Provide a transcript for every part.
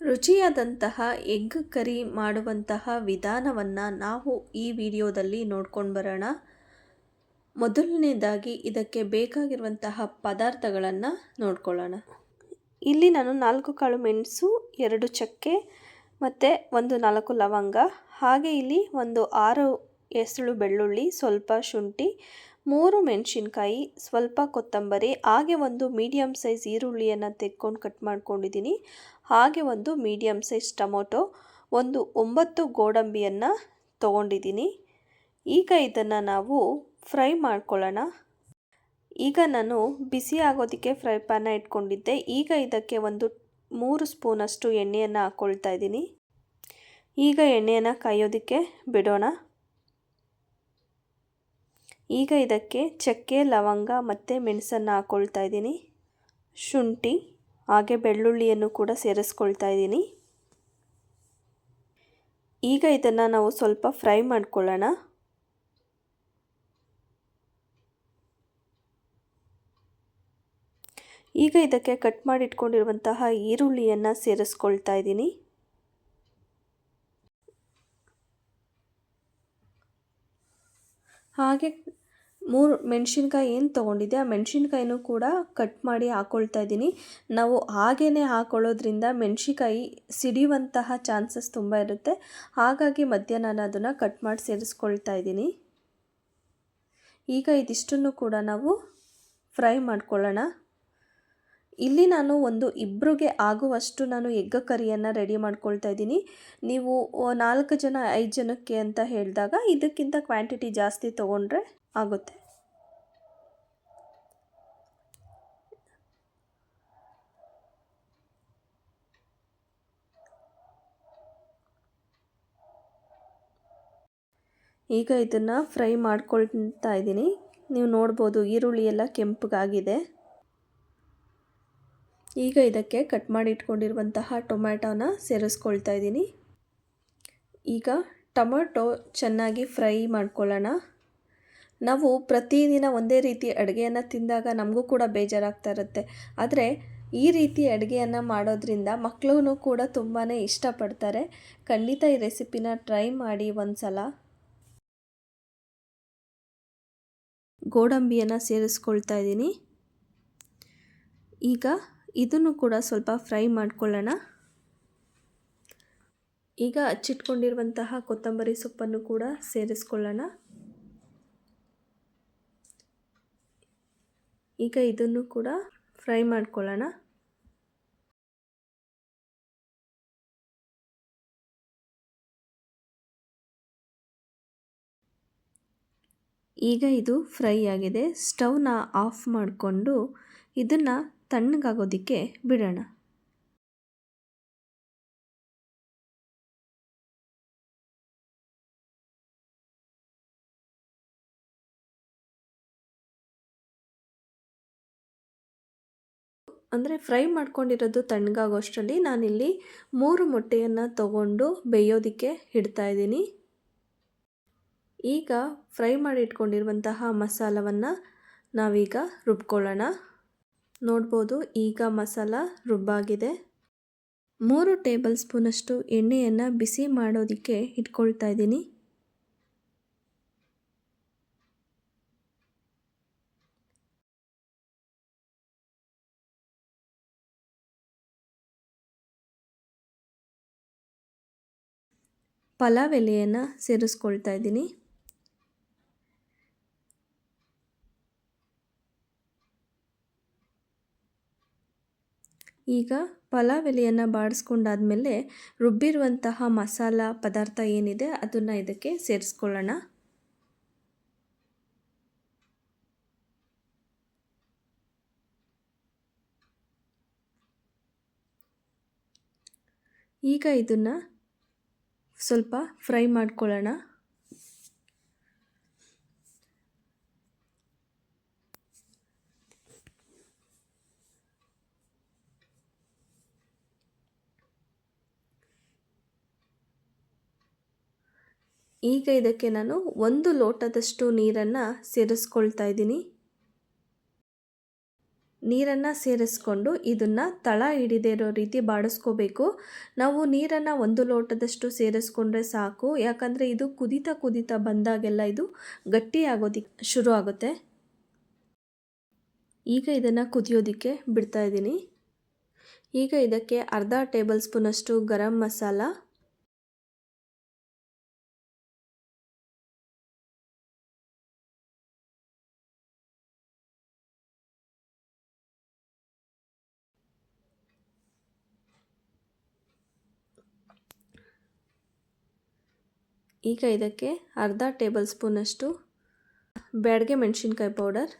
ರುಚಿಯಾದಂತಹ egg curry ಮಾಡುವಂತಹ ವಿಧಾನವನ್ನು ನಾವು ಈ ವಿಡಿಯೋದಲ್ಲಿ ನೋಡ್ಕೊಂಡು ಬರೋಣ. ಮೊದಲನೇದಾಗಿ ಇದಕ್ಕೆ ಬೇಕಾಗಿರುವಂತಹ ಪದಾರ್ಥಗಳನ್ನು ನೋಡ್ಕೊಳ್ಳೋಣ. ಇಲ್ಲಿ ನಾನು ನಾಲ್ಕು ಕಾಳು ಮೆಣಸು, ಎರಡು ಚಕ್ಕೆ ಮತ್ತು ಒಂದು ನಾಲ್ಕು ಲವಂಗ. ಹಾಗೆ ಇಲ್ಲಿ ಒಂದು ಆರು ಎಸಳು ಬೆಳ್ಳುಳ್ಳಿ, ಸ್ವಲ್ಪ ಶುಂಠಿ ಮೂರು ಮೆಣಸಿನ್ಕಾಯಿ, ಸ್ವಲ್ಪ ಕೊತ್ತಂಬರಿ, ಹಾಗೆ ಒಂದು ಮೀಡಿಯಮ್ ಸೈಜ್ ಈರುಳ್ಳಿಯನ್ನು ತೆಕ್ಕೊಂಡು ಕಟ್ ಮಾಡ್ಕೊಂಡಿದ್ದೀನಿ ಹಾಗೆ ಒಂದು ಮೀಡಿಯಮ್ ಸೈಜ್ ಟೊಮೊಟೊ, ಒಂದು ಒಂಬತ್ತು ಗೋಡಂಬಿಯನ್ನು ತೊಗೊಂಡಿದ್ದೀನಿ ಈಗ ಇದನ್ನು ನಾವು ಫ್ರೈ ಮಾಡ್ಕೊಳ್ಳೋಣ. ಈಗ ನಾನು ಬಿಸಿ ಆಗೋದಕ್ಕೆ ಫ್ರೈ ಪ್ಯಾನ ಇಟ್ಕೊಂಡಿದ್ದೆ. ಈಗ ಇದಕ್ಕೆ ಒಂದು ಮೂರು ಸ್ಪೂನಷ್ಟು ಎಣ್ಣೆಯನ್ನು ಹಾಕ್ಕೊಳ್ತಾ ಇದ್ದೀನಿ ಈಗ ಎಣ್ಣೆಯನ್ನು ಕಾಯೋದಕ್ಕೆ ಬಿಡೋಣ. ಈಗ ಇದಕ್ಕೆ ಚಕ್ಕೆ, ಲವಂಗ ಮತ್ತು ಮೆಣಸನ್ನು ಹಾಕ್ಕೊಳ್ತಾ ಇದ್ದೀನಿ. ಶುಂಠಿ, ಹಾಗೆ ಬೆಳ್ಳುಳ್ಳಿಯನ್ನು ಕೂಡ ಸೇರಿಸ್ಕೊಳ್ತಾ ಇದ್ದೀನಿ. ಈಗ ಇದನ್ನು ನಾವು ಸ್ವಲ್ಪ ಫ್ರೈ ಮಾಡ್ಕೊಳ್ಳೋಣ. ಈಗ ಇದಕ್ಕೆ ಕಟ್ ಮಾಡಿಟ್ಕೊಂಡಿರುವಂತಹ ಈರುಳ್ಳಿಯನ್ನು ಸೇರಿಸ್ಕೊಳ್ತಾ ಇದ್ದೀನಿ. ಹಾಗೆ ಮೂರು ಮೆಣಸಿನ್ಕಾಯಿ ಏನು ತೊಗೊಂಡಿದ್ದೆ, ಆ ಮೆಣಸಿನ್ಕಾಯಿನೂ ಕೂಡ ಕಟ್ ಮಾಡಿ ಹಾಕ್ಕೊಳ್ತಾ ಇದ್ದೀನಿ. ನಾವು ಹಾಗೇ ಹಾಕ್ಕೊಳ್ಳೋದ್ರಿಂದ ಮೆಣಸಿನ್ಕಾಯಿ ಸಿಡಿಯುವಂತಹ ಚಾನ್ಸಸ್ ತುಂಬ ಇರುತ್ತೆ. ಹಾಗಾಗಿ ಮಧ್ಯ ನಾನು ಅದನ್ನು ಕಟ್ ಮಾಡಿ ಸೇರಿಸ್ಕೊಳ್ತಾ ಇದ್ದೀನಿ. ಈಗ ಇದಿಷ್ಟನ್ನು ಕೂಡ ನಾವು ಫ್ರೈ ಮಾಡ್ಕೊಳ್ಳೋಣ. ಇಲ್ಲಿ ನಾನು ಒಂದು ಇಬ್ಬರಿಗೆ ಆಗುವಷ್ಟು ನಾನು ಎಗ್ ಕರಿಯನ್ನು ರೆಡಿ ಮಾಡ್ಕೊಳ್ತಾ ಇದ್ದೀನಿ. ನೀವು ನಾಲ್ಕು ಜನ ಐದು ಜನಕ್ಕೆ ಅಂತ ಹೇಳಿದಾಗ ಇದಕ್ಕಿಂತ ಕ್ವಾಂಟಿಟಿ ಜಾಸ್ತಿ ತೊಗೊಂಡ್ರೆ ಆಗುತ್ತೆ. ಈಗ ಇದನ್ನು ಫ್ರೈ ಮಾಡ್ಕೊಳ್ತಾ ಇದ್ದೀನಿ. ನೀವು ನೋಡ್ಬೋದು ಈರುಳ್ಳಿ ಎಲ್ಲ ಕೆಂಪಗಾಗಿದೆ. ಈಗ ಇದಕ್ಕೆ ಕಟ್ ಮಾಡಿ ಇಟ್ಕೊಂಡಿರುವಂತಹ ಟೊಮ್ಯಾಟೋನ ಸೇರಿಸ್ಕೊಳ್ತಾ ಇದ್ದೀನಿ. ಈಗ ಟೊಮೆಟೊ ಚೆನ್ನಾಗಿ ಫ್ರೈ ಮಾಡ್ಕೊಳ್ಳೋಣ. ನಾವು ಪ್ರತಿದಿನ ಒಂದೇ ರೀತಿ ಅಡುಗೆಯನ್ನು ತಿಂದಾಗ ನಮಗೂ ಕೂಡ ಬೇಜಾರಾಗ್ತಾ ಇರುತ್ತೆ. ಆದರೆ ಈ ರೀತಿ ಅಡುಗೆಯನ್ನು ಮಾಡೋದ್ರಿಂದ ಮಕ್ಕಳೂ ಕೂಡ ತುಂಬಾ ಇಷ್ಟಪಡ್ತಾರೆ. ಖಂಡಿತ ಈ ರೆಸಿಪಿನ ಟ್ರೈ ಮಾಡಿ ಒಂದು ಸಲ ಗೋಡಂಬಿಯನ್ನು ಸೇರಿಸ್ಕೊಳ್ತಾ ಇದ್ದೀನಿ. ಈಗ ಇದನ್ನು ಕೂಡ ಸ್ವಲ್ಪ ಫ್ರೈ ಮಾಡ್ಕೊಳ್ಳೋಣ. ಈಗ ಹಚ್ಚಿಟ್ಕೊಂಡಿರುವಂತಹ ಕೊತ್ತಂಬರಿ ಸೊಪ್ಪನ್ನು ಕೂಡ ಸೇರಿಸ್ಕೊಳ್ಳೋಣ. ಈಗ ಇದನ್ನು ಕೂಡ ಫ್ರೈ ಮಾಡ್ಕೊಳ್ಳೋಣ. ಈಗ ಇದು ಫ್ರೈ ಆಗಿದೆ. ಸ್ಟವ್ನ ಆಫ್ ಮಾಡಿಕೊಂಡು ಇದನ್ನು ತಣ್ಣಗಾಗೋದಕ್ಕೆ ಬಿಡೋಣ. ಅಂದರೆ ಫ್ರೈ ಮಾಡ್ಕೊಂಡಿರೋದು ತಣ್ಣಗಾಗೋಷ್ಟರಲ್ಲಿ ನಾನಿಲ್ಲಿ ಮೂರು ಮೊಟ್ಟೆಯನ್ನು ತಗೊಂಡು ಬೇಯೋದಕ್ಕೆ ಇಡ್ತಾ ಇದ್ದೀನಿ. ಈಗ ಫ್ರೈ ಮಾಡಿ ಇಟ್ಕೊಂಡಿರುವಂತಹ ಮಸಾಲವನ್ನು ನಾವೀಗ ರುಬ್ಕೊಳ್ಳೋಣ. ನೋಡ್ಬೋದು ಈಗ ಮಸಾಲ ರುಬ್ಬಾಗಿದೆ. ಮೂರು ಟೇಬಲ್ ಸ್ಪೂನಷ್ಟು ಎಣ್ಣೆಯನ್ನು ಬಿಸಿ ಮಾಡೋದಕ್ಕೆ ಇಟ್ಕೊಳ್ತಾ ಇದ್ದೀನಿ. ಪಲಾವ್ ಎಲೆಯನ್ನು ಸೇರಿಸ್ಕೊಳ್ತಾ ಇದ್ದೀನಿ. ಈಗ ಪಲಾವ್ ಎಲೆಯನ್ನು ಬಾಡಿಸ್ಕೊಂಡಾದ್ಮೇಲೆ ರುಬ್ಬಿರುವಂತಹ ಮಸಾಲ ಪದಾರ್ಥ ಏನಿದೆ ಅದನ್ನು ಇದಕ್ಕೆ ಸೇರಿಸ್ಕೊಳ್ಳೋಣ. ಈಗ ಇದನ್ನು ಸ್ವಲ್ಪ ಫ್ರೈ ಮಾಡ್ಕೊಳ್ಳೋಣ. ಈಗ ಇದಕ್ಕೆ ನಾನು ಒಂದು ಲೋಟದಷ್ಟು ನೀರನ್ನು ಸೇರಿಸ್ಕೊಳ್ತಾ ಇದ್ದೀನಿ. ನೀರನ್ನು ಸೇರಿಸ್ಕೊಂಡು ಇದನ್ನು ತಳ ಹಿಡಿದೇ ಇರೋ ರೀತಿ ಬಾಡಿಸ್ಕೋಬೇಕು. ನಾವು ನೀರನ್ನು ಒಂದು ಲೋಟದಷ್ಟು ಸೇರಿಸ್ಕೊಂಡ್ರೆ ಸಾಕು. ಯಾಕಂದರೆ ಇದು ಕುದಿತಾ ಕುದಿತಾ ಬಂದಾಗೆಲ್ಲ ಇದು ಗಟ್ಟಿ ಆಗೋದಿಕ್ಕೆ ಶುರು ಆಗುತ್ತೆ. ಈಗ ಇದನ್ನು ಕುದಿಯೋದಕ್ಕೆ ಬಿಡ್ತಾ ಇದ್ದೀನಿ. ಈಗ ಇದಕ್ಕೆ ಅರ್ಧ ಟೇಬಲ್ ಸ್ಪೂನಷ್ಟು ಗರಂ ಮಸಾಲ ಈಗ ಇದಕ್ಕೆ ಅರ್ಧ ಟೇಬಲ್ ಸ್ಪೂನಷ್ಟು ಬ್ಯಾಡ್ಗೆ ಮೆಣಸಿನ್ಕಾಯಿ ಪೌಡರ್.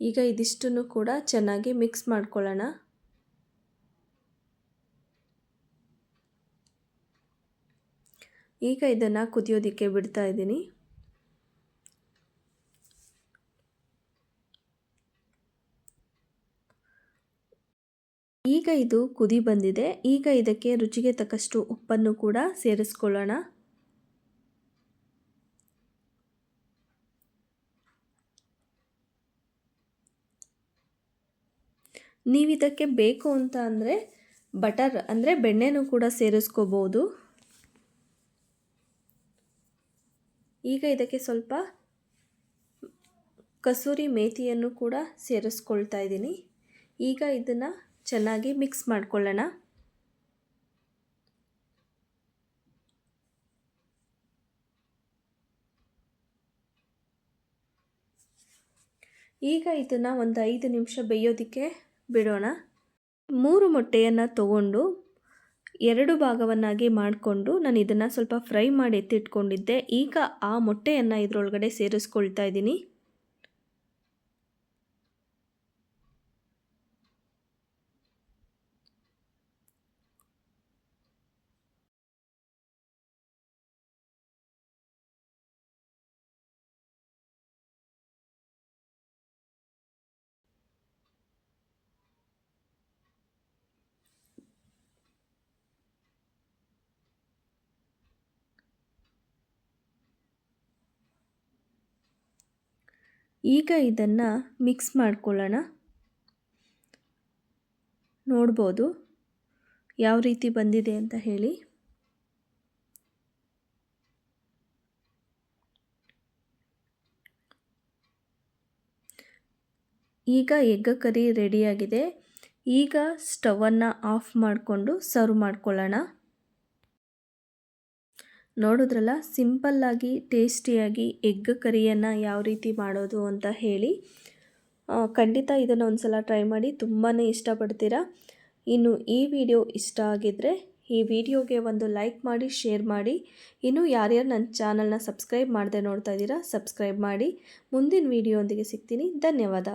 ಈಗ ಇದಿಷ್ಟನ್ನು ಕೂಡ ಚೆನ್ನಾಗಿ ಮಿಕ್ಸ್ ಮಾಡ್ಕೊಳ್ಳೋಣ. ಈಗ ಇದನ್ನು ಕುದಿಯೋದಕ್ಕೆ ಬಿಡ್ತಾ ಇದ್ದೀನಿ. ಈಗ ಇದು ಕುದಿ ಬಂದಿದೆ. ಈಗ ಇದಕ್ಕೆ ರುಚಿಗೆ ತಕ್ಕಷ್ಟು ಉಪ್ಪನ್ನು ಕೂಡ ಸೇರಿಸ್ಕೊಳ್ಳೋಣ. ನೀವು ಇದಕ್ಕೆ ಬೇಕು ಅಂತ ಅಂದರೆ ಬಟರ್ ಅಂದರೆ ಬೆಣ್ಣೆನೂ ಕೂಡ ಸೇರಿಸ್ಕೋಬೋದು. ಈಗ ಇದಕ್ಕೆ ಸ್ವಲ್ಪ ಕಸೂರಿ ಮೇಥಿಯನ್ನು ಕೂಡ ಸೇರಿಸ್ಕೊಳ್ತಾ ಇದ್ದೀನಿ. ಈಗ ಇದನ್ನು ಚೆನ್ನಾಗಿ ಮಿಕ್ಸ್ ಮಾಡ್ಕೊಳ್ಳೋಣ. ಈಗ ಇದನ್ನು ಒಂದು ಐದು ನಿಮಿಷ ಬೇಯೋದಕ್ಕೆ ಬಿಡೋಣ. ಮೂರು ಮೊಟ್ಟೆಯನ್ನು ತಗೊಂಡು ಎರಡು ಭಾಗವನ್ನಾಗಿ ಮಾಡಿಕೊಂಡು ನಾನು ಇದನ್ನು ಸ್ವಲ್ಪ ಫ್ರೈ ಮಾಡಿ ಎತ್ತಿಟ್ಕೊಂಡಿದ್ದೆ. ಈಗ ಆ ಮೊಟ್ಟೆಯನ್ನು ಇದರೊಳಗಡೆ ಸೇರಿಸ್ಕೊಳ್ತಾ ಇದ್ದೀನಿ. ಈಗ ಇದನ್ನು ಮಿಕ್ಸ್ ಮಾಡ್ಕೊಳ್ಳೋಣ. ನೋಡ್ಬೋದು ಯಾವ ರೀತಿ ಬಂದಿದೆ ಅಂತ ಹೇಳಿ. ಈಗ ಎಗ್ ಕರಿ ರೆಡಿಯಾಗಿದೆ ಈಗ ಸ್ಟವನ್ನು ಆಫ್ ಮಾಡಿಕೊಂಡು ಸರ್ವ್ ಮಾಡ್ಕೊಳ್ಳೋಣ. ನೋಡಿದ್ರಲ್ಲ, ಸಿಂಪಲ್ಲಾಗಿ, ಟೇಸ್ಟಿಯಾಗಿ ಎಗ್ ಕರಿಯನ್ನು ಯಾವ ರೀತಿ ಮಾಡೋದು ಅಂತ ಹೇಳಿ. ಖಂಡಿತ ಇದನ್ನು ಒಂದು ಸಲ ಟ್ರೈ ಮಾಡಿ ತುಂಬಾ ಇಷ್ಟಪಡ್ತೀರಾ. ಇನ್ನು ಈ ವಿಡಿಯೋ ಇಷ್ಟ ಆಗಿದ್ದರೆ ಈ ವಿಡಿಯೋಗೆ ಒಂದು ಲೈಕ್ ಮಾಡಿ, ಶೇರ್ ಮಾಡಿ. ಇನ್ನು ಯಾರ್ಯಾರು ನನ್ನ ಚಾನಲ್ನ ಸಬ್ಸ್ಕ್ರೈಬ್ ಮಾಡದೆ ನೋಡ್ತಾ ಇದ್ದೀರಾ, ಸಬ್ಸ್ಕ್ರೈಬ್ ಮಾಡಿ. ಮುಂದಿನ ವಿಡಿಯೋ ಸಿಗ್ತೀನಿ. ಧನ್ಯವಾದ.